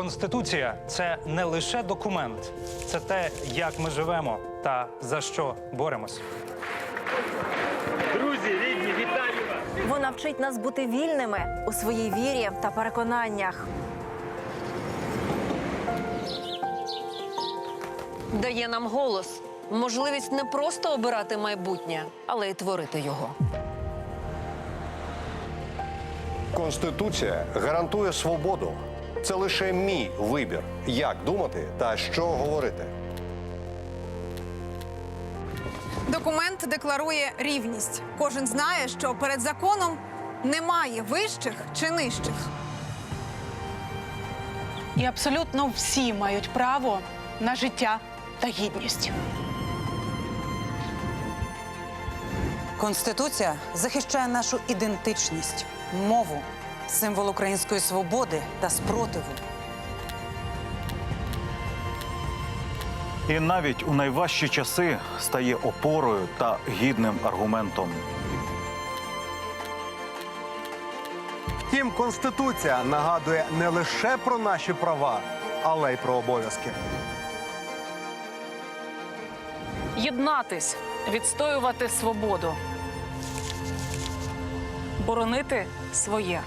Конституція це не лише документ, це те, як ми живемо та за що боремось. Друзі, рідні, вітаю вас! Вона вчить нас бути вільними у своїй вірі та переконаннях. Дає нам голос, можливість не просто обирати майбутнє, але й творити його. Конституція гарантує свободу. Це лише мій вибір, як думати та що говорити. Документ декларує рівність. Кожен знає, що перед законом немає вищих чи нижчих. І абсолютно всі мають право на життя та гідність. Конституція захищає нашу ідентичність, мову, символ української свободи та спротиву. І навіть у найважчі часи стає опорою та гідним аргументом. Втім, Конституція нагадує не лише про наші права, але й про обов'язки. єднатись, відстоювати свободу, боронити своє.